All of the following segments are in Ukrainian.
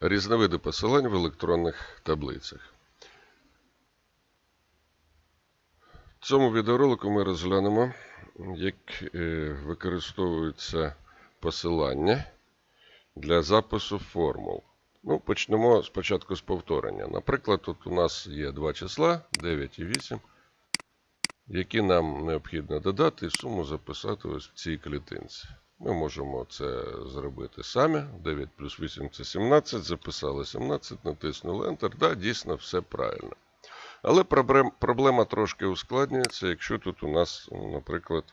Різновиди посилань в електронних таблицях. В цьому відеоролику ми розглянемо, як е, використовуються посилання для запису формул. Ну, почнемо спочатку з повторення. Наприклад, тут у нас є два числа 9 і 8, які нам необхідно додати і суму записати ось в цій клітинці. Ми можемо це зробити самі. 9 плюс 8 це 17. Записали 17, натиснули Enter. Да, дійсно, все правильно. Але проблема трошки ускладнюється, якщо тут у нас, наприклад,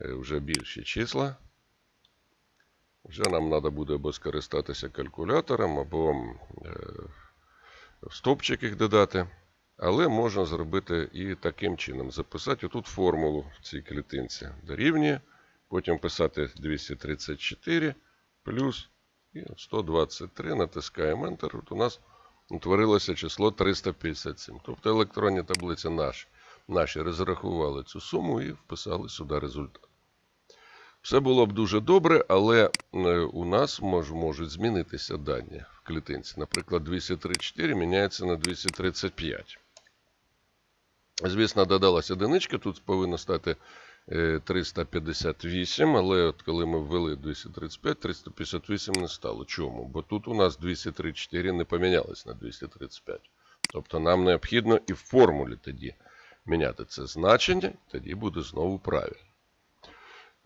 е, вже більші числа. Вже нам треба буде або скористатися калькулятором, або е, стопчик їх додати. Але можна зробити і таким чином. Записати отут формулу в цій клітинці дорівнює. Потім писати 234 плюс і 123. Натискаємо Enter. От у нас утворилося число 357. Тобто електронні таблиці наші, наші розрахували цю суму і вписали сюди результат. Все було б дуже добре, але е, у нас мож, можуть змінитися дані в клітинці. Наприклад, 234 міняється на 235. Звісно, додалася одиничка, тут повинно стати е, 358, але от коли ми ввели 235, 358 не стало. Чому? Бо тут у нас 234 не помінялось на 235. Тобто нам необхідно і в формулі тоді міняти це значення, тоді буде знову правильно.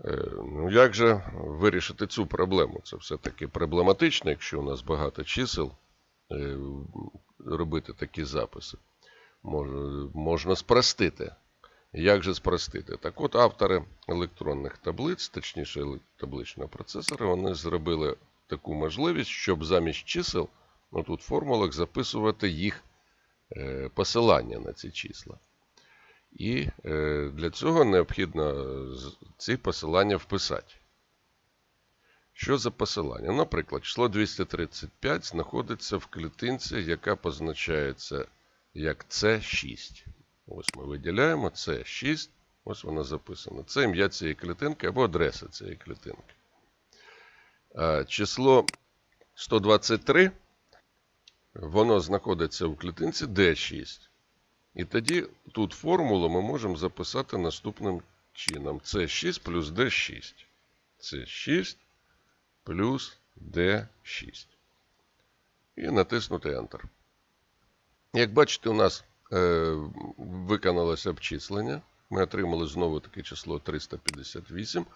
Е, Ну, як же вирішити цю проблему? Це все-таки проблематично, якщо у нас багато чисел, е, робити такі записи. Мож- Можна спростити. Як же спростити? Так от автори електронних таблиць, точніше табличного процесора, вони зробили таку можливість, щоб замість чисел, ну тут в формулах, записувати їх е, посилання на ці числа. І е, для цього необхідно ці посилання вписати. Що за посилання? Наприклад, число 235 знаходиться в клітинці, яка позначається як C6. Ось ми виділяємо C6. Ось вона записана. Це ім'я цієї клітинки або адреса цієї клітинки. Число 123 воно знаходиться в клітинці D6. І тоді тут формулу ми можемо записати наступним чином. С6 плюс D6. С6 плюс D6. І натиснути Enter. Як бачите, у нас е, виконалося обчислення. Ми отримали знову таке число 358.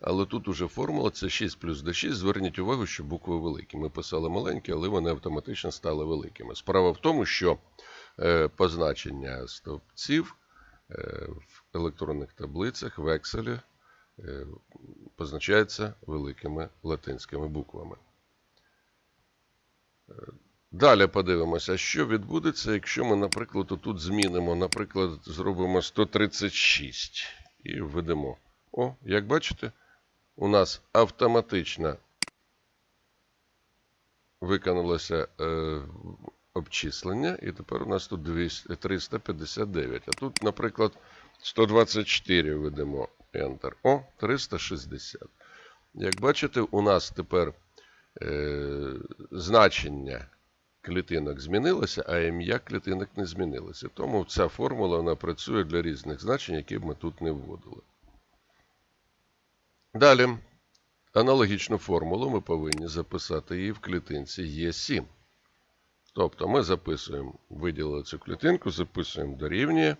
Але тут уже формула це 6 плюс d6. Зверніть увагу, що букви великі. Ми писали маленькі, але вони автоматично стали великими. Справа в тому, що е, позначення стовпців е, в електронних таблицях в Excel е, позначається великими латинськими буквами. Далі подивимося, що відбудеться, якщо ми, наприклад, тут змінимо, наприклад, зробимо 136 і введемо. О, як бачите, у нас автоматично виконалося е, обчислення, і тепер у нас тут 200, 359. А тут, наприклад, 124 введемо Enter. О, 360. Як бачите, у нас тепер е, значення клітинок змінилося, а ім'я клітинок не змінилося. Тому ця формула вона працює для різних значень, які б ми тут не вводили. Далі, аналогічну формулу ми повинні записати її в клітинці Е7. Тобто ми записуємо, виділили цю клітинку, записуємо дорівнює,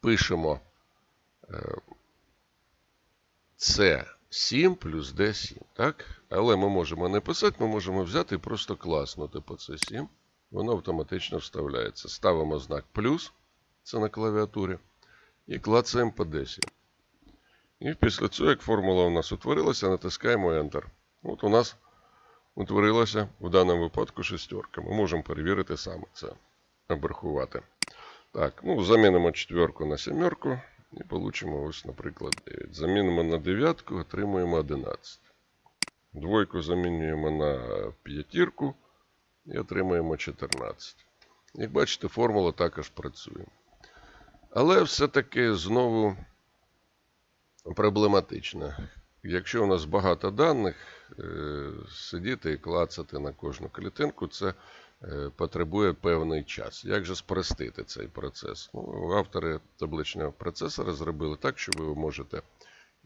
пишемо С7 плюс D7. Так? Але ми можемо не писати, ми можемо взяти і просто класнути по С7. Воно автоматично вставляється. Ставимо знак плюс, це на клавіатурі, і клацаємо по D7. І після цього, як формула у нас утворилася, натискаємо Enter. От у нас утворилася в даному випадку шестерка. Ми можемо перевірити саме це, обрахувати. Так, ну замінимо четверку на сімерку і получимо ось, наприклад, 9. Замінимо на дев'ятку, отримуємо 11. Двойку замінюємо на п'ятірку і отримуємо 14. Як бачите, формула також працює. Але все-таки знову проблематично. якщо у нас багато даних, е, сидіти і клацати на кожну клітинку, це потребує певний час. Як же спростити цей процес? Ну, автори табличного процесора зробили так, що ви можете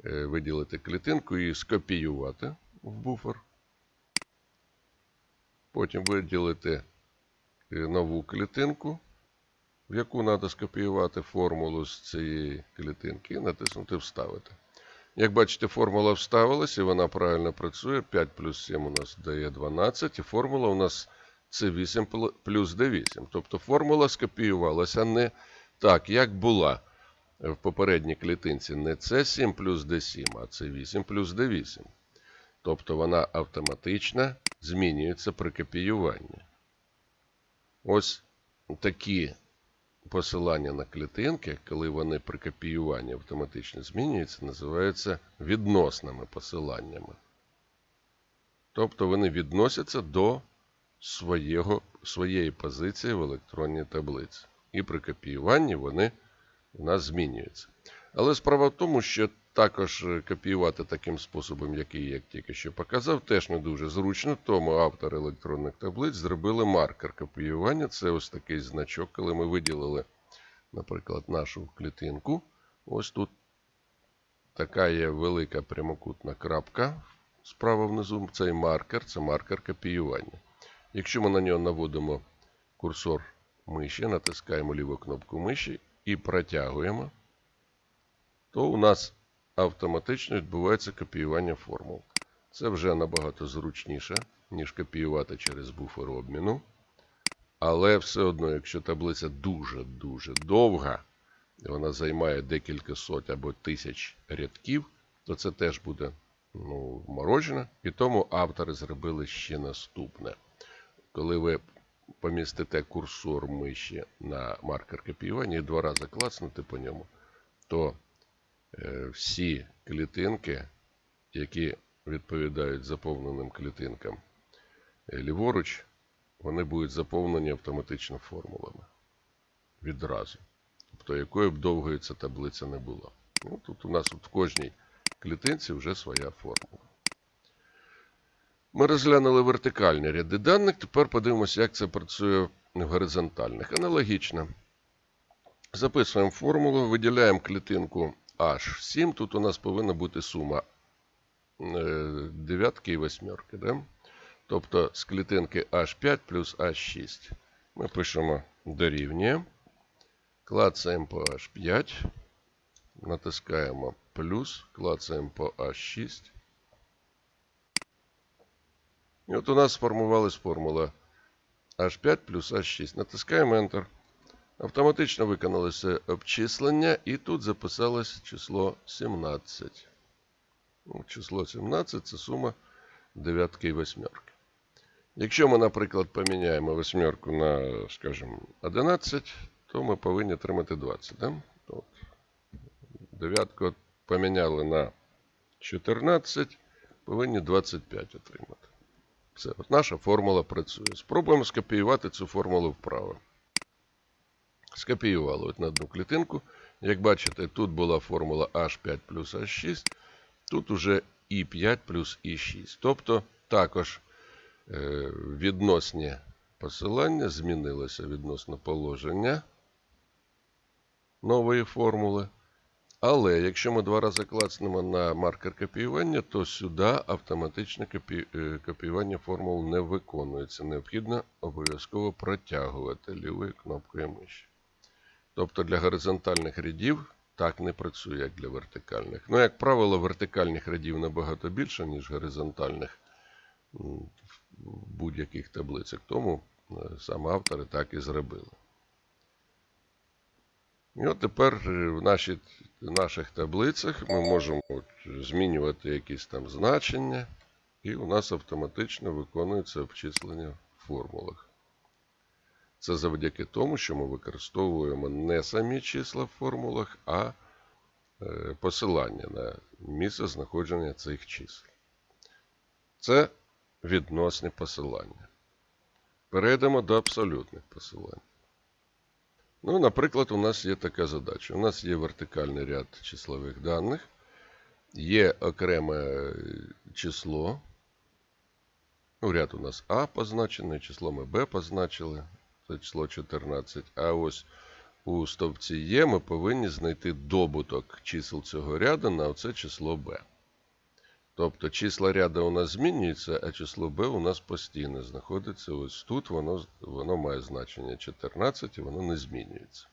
е, виділити клітинку і скопіювати в буфер. Потім виділити е, нову клітинку, в яку треба скопіювати формулу з цієї клітинки, і натиснути Вставити. Як бачите, формула вставилась і вона правильно працює. 5 плюс 7 у нас дає 12, і формула у нас С8 плюс D8. Тобто формула скопіювалася не так, як була в попередній клітинці. Не С7 плюс D7, а С8 плюс D8. Тобто вона автоматично змінюється при копіюванні. Ось такі посилання на клітинки, коли вони при копіюванні автоматично змінюються, називаються відносними посиланнями. Тобто вони відносяться до свого, своєї позиції в електронній таблиці. І при копіюванні вони у нас змінюються. Але справа в тому, що також е, копіювати таким способом, який я тільки що показав, теж не дуже зручно, тому автори електронних таблиць зробили маркер копіювання. Це ось такий значок, коли ми виділили, наприклад, нашу клітинку. Ось тут така є велика прямокутна крапка справа внизу. Цей маркер це маркер копіювання. Якщо ми на нього наводимо курсор миші, натискаємо ліву кнопку миші і протягуємо, то у нас автоматично відбувається копіювання формул. Це вже набагато зручніше, ніж копіювати через буфер обміну. Але все одно, якщо таблиця дуже-дуже довга, і вона займає декілька сот або тисяч рядків, то це теж буде ну, морожено. І тому автори зробили ще наступне. Коли ви помістите курсор миші на маркер копіювання і два рази клацнути по ньому, то е, всі клітинки, які відповідають заповненим клітинкам е, ліворуч, вони будуть заповнені автоматично формулами. Відразу. Тобто, якою б довгою ця таблиця не була. Ну, тут у нас от в кожній клітинці вже своя формула. Ми розглянули вертикальні ряди даних. Тепер подивимося, як це працює в горизонтальних. Аналогічно. Записуємо формулу, виділяємо клітинку H7. Тут у нас повинна бути сума е, дев'ятки і восьмерки. Да? Тобто з клітинки H5 плюс H6. Ми пишемо дорівнює. Клацаємо по H5. Натискаємо плюс, клацаємо по H6. І от у нас сформувалась формула H5 плюс H6. Натискаємо Enter. Автоматично виконалося обчислення, і тут записалось число 17. Ну, число 17 це сума дев'ятки і восьмерки. Якщо ми, наприклад, поміняємо восьмерку на, скажімо, 11, то ми повинні отримати 20. Да? От. Дев'ятку поміняли на 14, повинні 25 отримати. Все, от наша формула працює. Спробуємо скопіювати цю формулу вправо. Скопіювали от на одну клітинку. Як бачите, тут була формула H5 плюс H6, тут уже I5 плюс I6. Тобто також е, відносні посилання змінилося відносно положення нової формули. Але якщо ми два рази клацнемо на маркер копіювання, то сюди автоматичне копі... е, копіювання формул не виконується. Необхідно обов'язково протягувати лівою кнопкою миші. Тобто для горизонтальних рядів так не працює, як для вертикальних. Ну, як правило, вертикальних рядів набагато більше, ніж горизонтальних в будь-яких таблицях. Тому е, саме автори так і зробили. І от тепер е, в нашій, в наших таблицях ми можемо от змінювати якісь там значення, і у нас автоматично виконується обчислення в формулах. Це завдяки тому, що ми використовуємо не самі числа в формулах, а е, посилання на місце знаходження цих чисел. Це відносні посилання. Перейдемо до абсолютних посилань. Ну, наприклад, у нас є така задача. У нас є вертикальний ряд числових даних. є окреме е, число. Ну, ряд у нас А позначений, число ми Б позначили. Це число 14. А ось у стовпці Є ми повинні знайти добуток чисел цього ряду на оце число Б. Тобто числа ряду у нас змінюються, а число b у нас постійно знаходиться ось тут, воно, воно має значення 14 і воно не змінюється.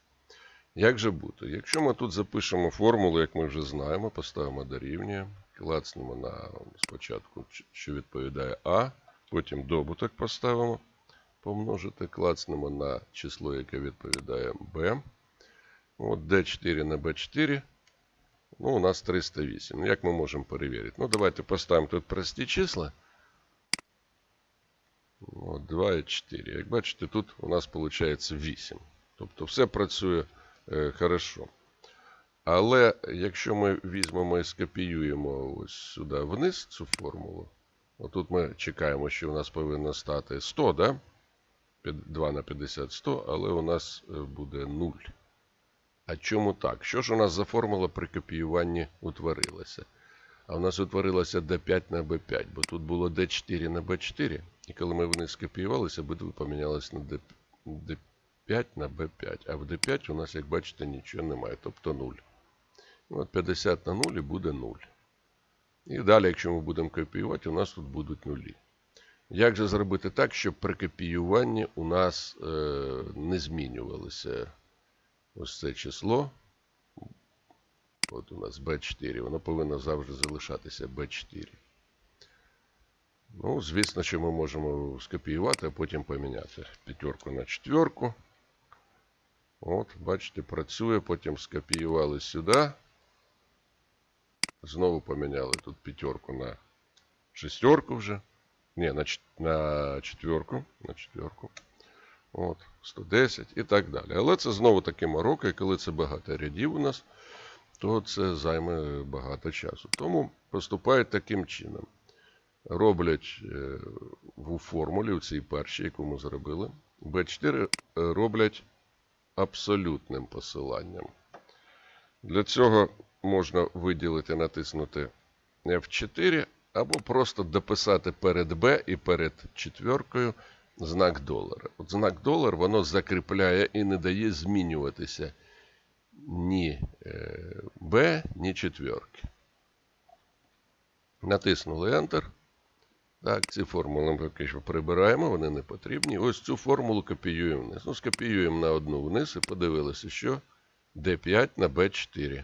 Як же бути? Якщо ми тут запишемо формулу, як ми вже знаємо, поставимо дорівнює, клацнемо на спочатку, що відповідає А, потім добуток поставимо, помножити, клацнемо на число, яке відповідає b. От D4 на B4. Ну, у нас 308. Як ми можемо перевірити? Ну, давайте поставимо тут прості числа. От, 2 і 4. Як бачите, тут у нас виходить 8. Тобто все працює е, хорошо. Але якщо ми візьмемо і скопіюємо ось сюди вниз цю формулу, отут ми чекаємо, що у нас повинно стати 100, да? 2 на 50 100, але у нас е, буде 0. А чому так? Що ж у нас за формула при копіюванні утворилася? А у нас утворилася D5 на B5, бо тут було D4 на B4. І коли ми вони скопіювалися, обидва помінялися на D, D5 на B5. А в D5 у нас, як бачите, нічого немає, тобто 0. От 50 на 0 і буде 0. І далі, якщо ми будемо копіювати, у нас тут будуть нулі. Як же зробити так, щоб при копіюванні у нас е, не змінювалося ось це число? От у нас B4, воно повинно завжди залишатися B4. Ну, звісно, що ми можемо скопіювати, а потім поміняти п'ятерку на четверку. От, бачите, працює, потім скопіювали сюди. Знову поміняли тут п'ятерку на шестерку вже. Ні, на, на четверку. На четверку. От, 110 і так далі. Але це знову таки морока, і коли це багато рядів у нас, то це займе багато часу. Тому поступають таким чином. Роблять е, в формулі, у цій першій, яку ми зробили, B4 роблять абсолютним посиланням. Для цього можна виділити, натиснути F4, або просто дописати перед B і перед четверкою знак долара. От знак долар воно закріпляє і не дає змінюватися ні B, ні четверки. Натиснули Enter. Так, ці формули ми поки що прибираємо, вони не потрібні. Ось цю формулу копіюємо вниз. Ну, скопіюємо на одну вниз і подивилися, що D5 на B4.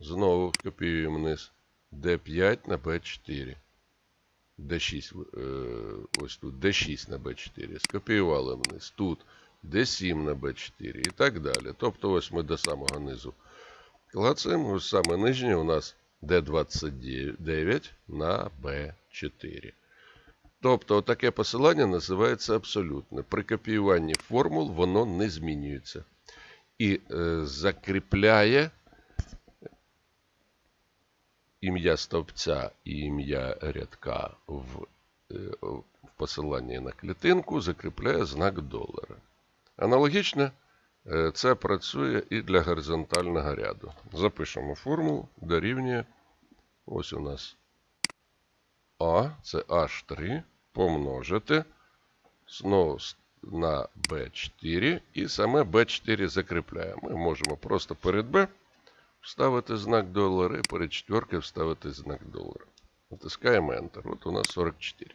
Знову копіюємо вниз. D5 на B4. D6, ось тут D6 на B4. Скопіювали вниз. Тут D7 на B4 і так далі. Тобто ось ми до самого низу клацаємо. Ось саме нижнє у нас D29 на B4. Тобто таке посилання називається абсолютне. При копіюванні формул воно не змінюється. І е, закріпляє ім'я стовпця і ім'я рядка в, е, в посиланні на клітинку, закріпляє знак долара. Аналогічно е, це працює і для горизонтального ряду. Запишемо формулу, дорівнює. Ось у нас а, це H3, помножити знову на B4 і саме B4 закріпляємо. Ми можемо просто перед B вставити знак долара і перед четверкою вставити знак долара. Натискаємо Enter. От у нас 44.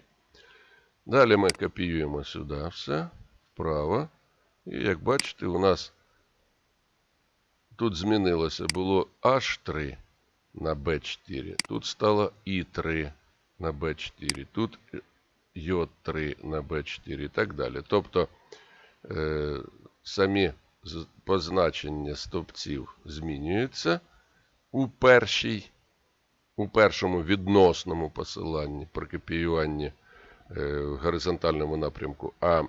Далі ми копіюємо сюди все, вправо. І як бачите, у нас тут змінилося було H3 на B4. Тут стало I3 на B4, тут J3 на B4 і так далі. Тобто е, самі позначення стовпців змінюються у першій, у першому відносному посиланні при копіюванні е, в горизонтальному напрямку, а е,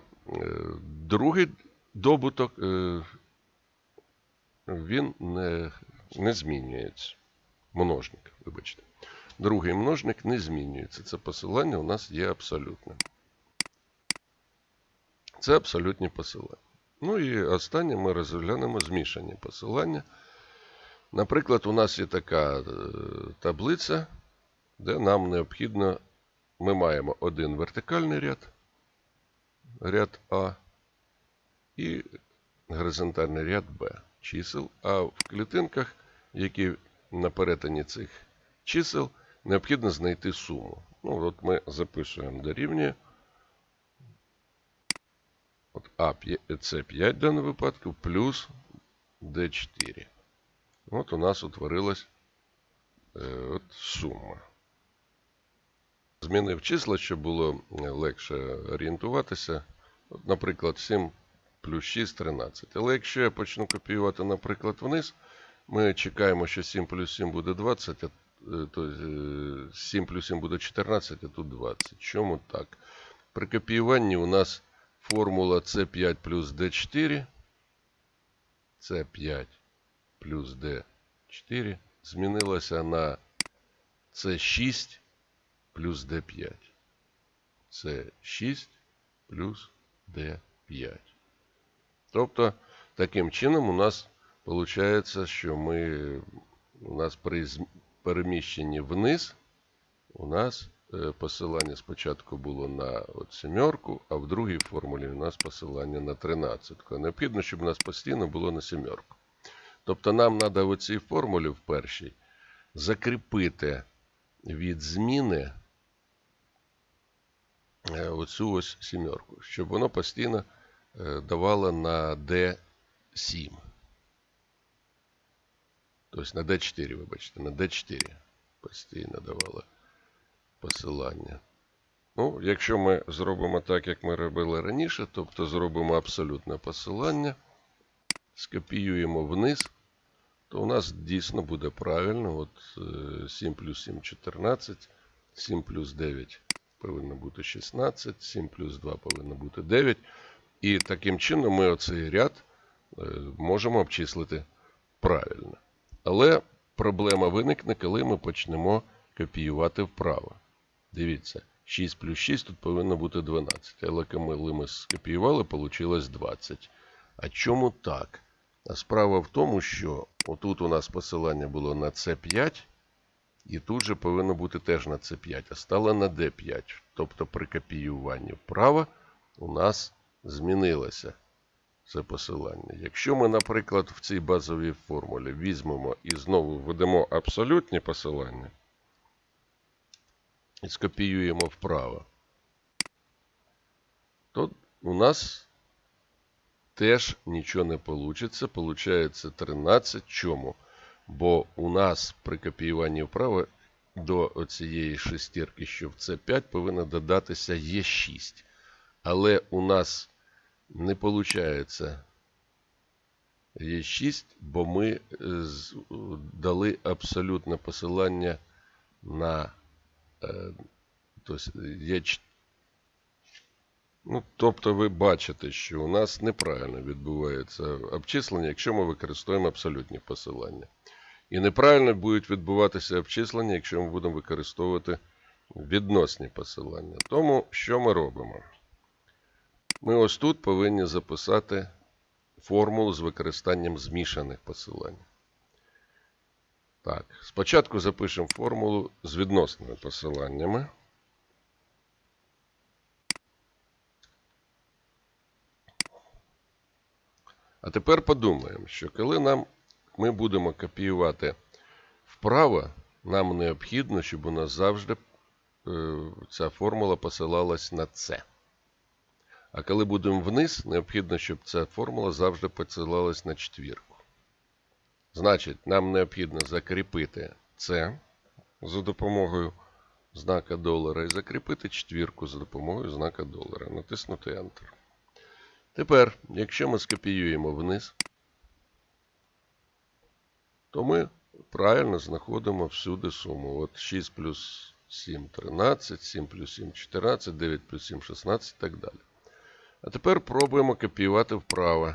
другий добуток е, він не, не змінюється. Множник, вибачте. Другий множник не змінюється. Це посилання у нас є абсолютним. Це абсолютні посилання. Ну і останнє ми розглянемо змішані посилання. Наприклад, у нас є така е, таблиця, де нам необхідно, ми маємо один вертикальний ряд, ряд А, і горизонтальний ряд Б чисел, а в клітинках, які на перетині цих чисел, необхідно знайти суму. Ну, от ми записуємо дорівнює. От А це 5 в даному випадку, плюс D4. От у нас утворилась е, от сума. Змінив числа, щоб було е, легше орієнтуватися. От, наприклад, 7 плюс 6 13. Але якщо я почну копіювати, наприклад, вниз, ми чекаємо, що 7 плюс 7 буде 20, а, е, то е, 7 плюс 7 буде 14, а тут 20. Чому так? При копіюванні у нас формула С5 плюс Д4. С5 плюс D4 змінилася на C6 плюс D5. C6 плюс D5. Тобто, таким чином у нас виходить, що ми, у нас при переміщенні вниз у нас посилання спочатку було на от сімерку, а в другій формулі у нас посилання на 13. Необхідно, щоб у нас постійно було на сімерку. Тобто нам треба в цій формулі в першій закріпити від зміни е, оцю ось сімерку, щоб воно постійно е, давало на D7. Тобто на D4, вибачте, на D4 постійно давало посилання. Ну, якщо ми зробимо так, як ми робили раніше, тобто зробимо абсолютне посилання, скопіюємо вниз, то у нас дійсно буде правильно. От е, 7 плюс 7 14, 7 плюс 9 повинно бути 16, 7 плюс 2 повинно бути 9. І таким чином ми оцей ряд е, можемо обчислити правильно. Але проблема виникне, коли ми почнемо копіювати вправо. Дивіться, 6 плюс 6 тут повинно бути 12. Але коли ми скопіювали, вийшло 20. А чому так? А справа в тому, що отут у нас посилання було на C5, і тут же повинно бути теж на C5, а стало на D5. Тобто при копіюванні вправо у нас змінилося це посилання. Якщо ми, наприклад, в цій базовій формулі візьмемо і знову введемо абсолютні посилання і скопіюємо вправо, то у нас теж нічого не вийде. Получається 13. Чому? Бо у нас при копіюванні вправо до цієї шестірки, що в С5, повинно додатися Е6. Але у нас не виходить Е6, бо ми е, дали абсолютне посилання на е, Е4. Ну, тобто ви бачите, що у нас неправильно відбувається обчислення, якщо ми використовуємо абсолютні посилання. І неправильно будуть відбуватися обчислення, якщо ми будемо використовувати відносні посилання. Тому що ми робимо? Ми ось тут повинні записати формулу з використанням змішаних посилань. Так, спочатку запишемо формулу з відносними посиланнями. А тепер подумаємо, що коли нам, ми будемо копіювати вправо, нам необхідно, щоб у нас завжди е, ця формула посилалась на це. А коли будемо вниз, необхідно, щоб ця формула завжди посилалась на четвірку. Значить, нам необхідно закріпити це за допомогою знака долара і закріпити четвірку за допомогою знака долара. Натиснути Enter. Тепер, якщо ми скопіюємо вниз, то ми правильно знаходимо всюди суму. От 6 плюс 7 13, 7 плюс 7 14, 9 плюс 7 16 і так далі. А тепер пробуємо копіювати вправо.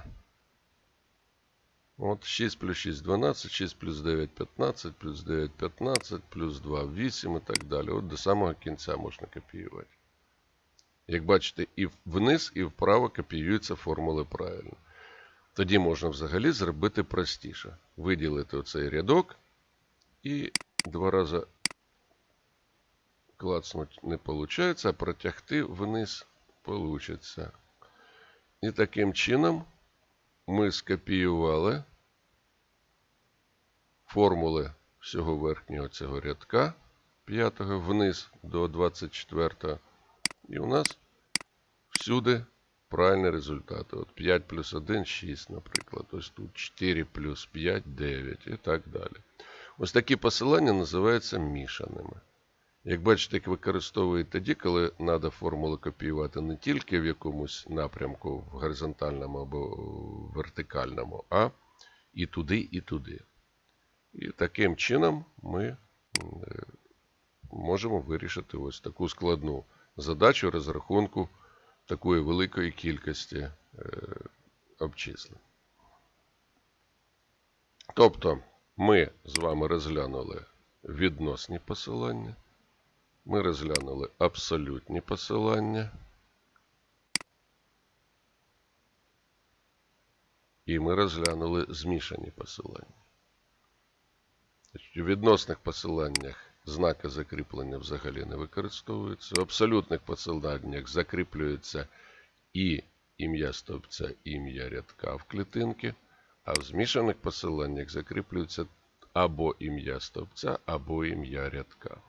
От 6 плюс 6 12, 6 плюс 9 15, плюс 9 15, плюс 2 8 і так далі. От до самого кінця можна копіювати. Як бачите, і вниз, і вправо копіюються формули правильно. Тоді можна взагалі зробити простіше. Виділити оцей рядок і два рази клацнуть не виходить, а протягти вниз вийде. І таким чином ми скопіювали формули всього верхнього цього рядка 5 вниз до 24. І у нас всюди правильні результати. От 5 плюс 1 6, наприклад. Ось тут 4 плюс 5 9 і так далі. Ось такі посилання називаються мішаними. Як бачите, їх використовують тоді, коли треба формули копіювати не тільки в якомусь напрямку, в горизонтальному або вертикальному, а і туди, і туди. І таким чином ми можемо вирішити ось таку складну задачу розрахунку такої великої кількості е, обчислень. Тобто ми з вами розглянули відносні посилання, ми розглянули абсолютні посилання, і ми розглянули змішані посилання. У відносних посиланнях знаки закріплення взагалі не використовуються. В абсолютних посиланнях закріплюється і ім'я стовпця, і ім'я рядка в клітинки, а в змішаних посиланнях закріплюється або ім'я стовпця, або ім'я рядка.